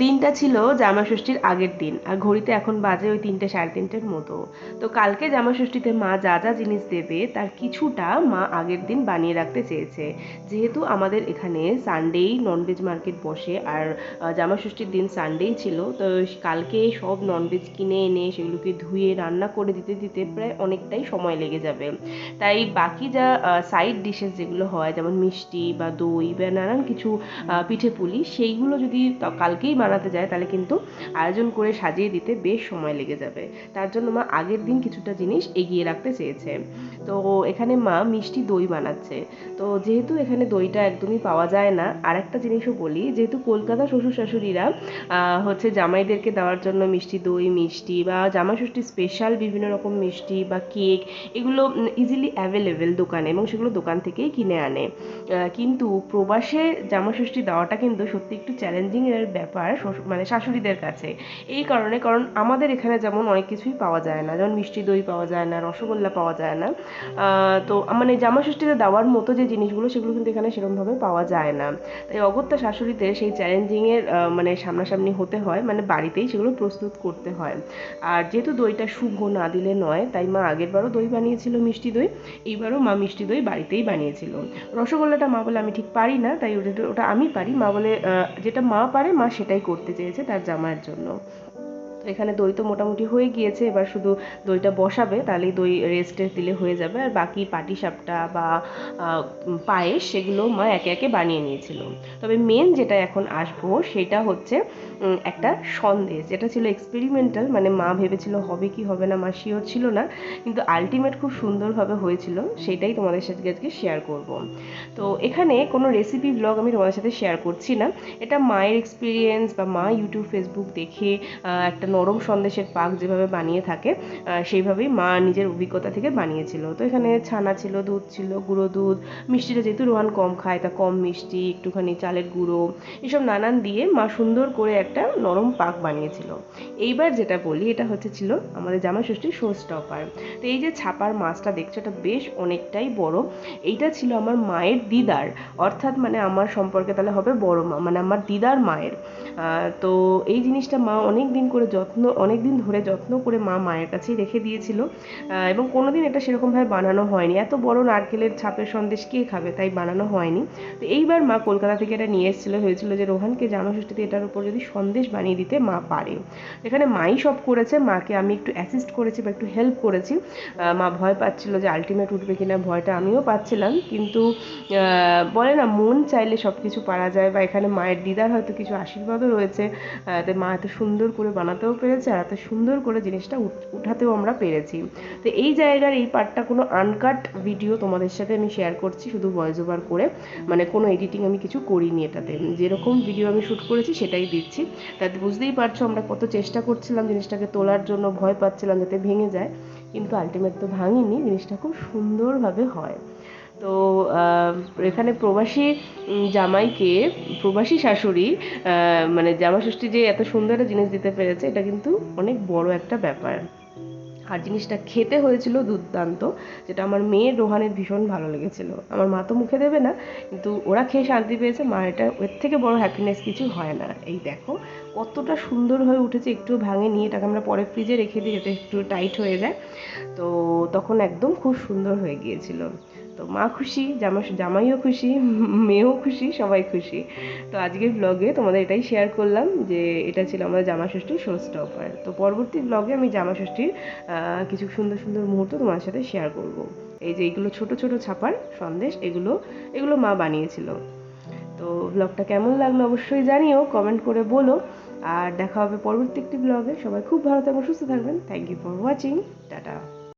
দিনটা ছিল জামা ষষ্ঠীর আগের দিন। আর ঘড়িতে এখন বাজে ওই তিনটে সাড়ে তিনটের মতো। তো কালকে জামা ষষ্ঠীতে মা যা যা জিনিস দেবে, তার কিছুটা মা আগের দিন বানিয়ে রাখতে চেয়েছে। যেহেতু আমাদের এখানে সানডেই ননভেজ মার্কেট বসে, আর জামা ষষ্ঠীর দিন সানডেই ছিল, তো কালকে সব ননভেজ কিনে এনে সেগুলোকে ধুয়ে রান্না করে দিতে দিতে প্রায় অনেকটাই সময় লেগে যাবে। তাই বাকি যা সাইড ডিশেস যেগুলো হয়, যেমন মিষ্টি বা দই বা নানান কিছু পিঠে পুলি সেইগুলো যদি কালকেই বানাতে যায়, তাহলে কিন্তু আয়োজন করে সাজিয়ে দিতে বেশ সময় লেগে যাবে। তার জন্য মা আগের দিন কিছুটা জিনিস এগিয়ে রাখতে চেয়েছে। তো এখানে মা মিষ্টি দই বানাচ্ছে। তো যেহেতু এখানে দইটা একদমই পাওয়া যায় না আর একটা জিনিসও বলি, যেহেতু কলকাতা শ্বশুর শাশুড়িরা হচ্ছে জামাইদেরকে দেওয়ার জন্য মিষ্টি দই, মিষ্টি বা জামাই ষষ্ঠী স্পেশাল বিভিন্ন রকম মিষ্টি বা কেক এগুলো ইজিলি অ্যাভেলেবেল দোকানে এবং সেগুলো দোকান থেকেই কিনে আনে। কিন্তু প্রবাসে জামা ষষ্ঠী দেওয়াটা কিন্তু সত্যি একটু চ্যালেঞ্জিং এর ব্যাপার। শ্বশুর- মানে শাশুড়িদের কাছে। এই কারণে, কারণ আমাদের এখানে যেমন অনেক কিছুই পাওয়া যায় না, যেমন মিষ্টি দই পাওয়া যায় না, রসগোল্লা পাওয়া যায় না। তো মানে জামা ষষ্ঠীতে দেওয়ার মতো যে জিনিসগুলো, সেগুলো কিন্তু এখানে সেরকমভাবে পাওয়া যায় না। তাই অগত্যা শাশুড়িতে সেই চ্যালেঞ্জিংয়ের মানে সামনাসামনি হতে হয় মানে বাড়িতেই সেগুলো প্রস্তুত করতে হয়। আর যেহেতু দইটা শুভ না দিলে নয়, তাই মা আগেরবারও দই বানিয়েছিল মিষ্টি দই, এইবারও মা মিষ্টি দই বাড়িতেই বানিয়েছিল। রসগোল্লাটা মা বলে আমি ঠিক পারি না, তাই ওটা ওটা আমি পারি। মা বলে যেটা মা পারে, মা সেটাই করতে চেয়েছে তার জামাইয়ের জন্য। তো এখানে দই তো মোটামুটি হয়ে গিয়েছে, এবার শুধু দইটা বসাবে তাহলেই দই রেস্টে দিলে হয়ে যাবে। আর বাকি পাটিসাপটা বা পায়েস সেগুলো মা একে একে বানিয়ে নিয়েছিল। তবে মেন যেটা এখন আসব সেটা হচ্ছে একটা সন্দেশ। যেটা ছিল এক্সপেরিমেন্টাল মানে মা ভেবেছিল হবে কি হবে না, মা শিওর ছিল না, কিন্তু আলটিমেট খুব সুন্দরভাবে হয়েছিল, সেটাই তোমাদের সাথে আজকে শেয়ার করব। তো এখানে কোনো রেসিপি ব্লগ আমি তোমাদের সাথে শেয়ার করছি না। এটা মায়ের এক্সপিরিয়েন্স বা মা ইউটিউব ফেসবুক দেখে একটা নরম সন্দেশের পাক যেভাবে বানিয়ে থাকে সেইভাবেই মা নিজের অভিজ্ঞতা থেকে বানিয়েছিল। তো এখানে ছানা ছিল, দুধ ছিল, গুঁড়ো দুধ, মিষ্টিটা যেহেতু রোহান কম খায়, তা কম মিষ্টি, একটুখানি চালের গুঁড়ো, এসব নানান দিয়ে মা সুন্দর করে একটা নরম পাক বানিয়েছিল। এইবার যেটা বলি, এটা হচ্ছে ছিল আমাদের জামা ষষ্ঠীর শো স্টপার। তো এই যে ছাপার মাছটা দেখছ, এটা বেশ অনেকটাই বড়। এইটা ছিল আমার মায়ের দিদার, অর্থাৎ মানে আমার সম্পর্কে তাহলে হবে বড় মা মানে আমার দিদার মায়ের। তো এই জিনিসটা মা অনেক দিন করে যত্ন অনেক দিন ধরে যত্ন করে মা মায়ের কাছেই রেখে দিয়েছিল। এবং কোনোদিন এটা সেরকমভাবে বানানো হয়নি। এত বড় নারকেলের ছাপের সন্দেশ কে খাবে? তাই বানানো হয়নি। তো এইবার মা কলকাতা থেকে এটা নিয়ে এসেছিল। হয়েছিল যে, রোহানকে জামা ষষ্ঠীতে এটার উপর যদি সন্দেশ বানিয়ে দিতে মা পারে। এখানে মাই সব করেছে। মাকে আমি একটু অ্যাসিস্ট করেছি বা একটু হেল্প করেছি। মা ভয় পাচ্ছিল যে আলটিমেট উঠবে কিনা ভয়টা আমিও পাচ্ছিলাম। কিন্তু বলে না, মন চাইলে সব কিছু পারা যায় বা এখানে মায়ের দিদার হয়তো কিছু আশীর্বাদও রয়েছে। তাই মা এত সুন্দর করে বানাতেও পেরেছে আর এত সুন্দর করে জিনিসটা উঠাতেও আমরা পেরেছি। তো এই জায়গার এই পার্টটা কোনো আনকাট ভিডিও তোমাদের সাথে আমি শেয়ার করছি শুধু ভয়েস ওভার করে। মানে কোনো এডিটিং আমি কিছু করিনি এটাতে। যেরকম ভিডিও আমি শ্যুট করেছি সেটাই দিচ্ছি। তাতে বুঝতেই পারছ আমরা কত চেষ্টা করছিলাম জিনিসটাকে তোলার জন্য, ভয় পাচ্ছিলাম যাতে ভেঙে যায়। কিন্তু আলটিমেট তো ভাঙিনি, জিনিসটা খুব সুন্দরভাবে হয়। তো এখানে প্রবাসী জামাইকে, প্রবাসী শাশুড়ি মানে জামা ষষ্ঠী যে এত সুন্দর একটা জিনিস দিতে পেরেছে, এটা কিন্তু অনেক বড় একটা ব্যাপার। আর জিনিসটা খেতে হয়েছিল দুর্দান্ত, যেটা আমার মেয়ের রোহানের ভীষণ ভালো লেগেছিল। আমার মা তো মুখে দেবে না, কিন্তু ওরা খেয়ে শান্তি পেয়েছে। মা, এটা এর থেকে বড় হ্যাপিনেস কিছু হয় না। এই দেখো, কতটা সুন্দর হয়ে উঠেছে, একটু ভাঙে নিয়ে, এটাকে আমরা পরে ফ্রিজে রেখে দিই, যাতে একটু টাইট হয়ে যায়। তো তখন একদম খুব সুন্দর হয়ে গিয়েছিল। তো মা খুশি, জামা জামাইও খুশি, মেয়েও খুশি, সবাই খুশি। তো আজকের ব্লগে তোমাদের এটাই শেয়ার করলাম যে এটা ছিল আমাদের জামা ষষ্ঠীর শো স্টপার তো পরবর্তী ব্লগে আমি জামা ষষ্ঠীর কিছু সুন্দর সুন্দর মুহূর্ত তোমার সাথে শেয়ার করব। এই যে এইগুলো ছোট ছোট ছাপার সন্দেশ, এগুলো এগুলো মা বানিয়েছিল। তো ব্লগটা কেমন লাগল অবশ্যই জানিও কমেন্ট করে বলো। আর দেখা হবে পরবর্তী একটি ব্লগে সবাই খুব ভালো থাকবেন, সুস্থ থাকবেন। Thank you for watching tata.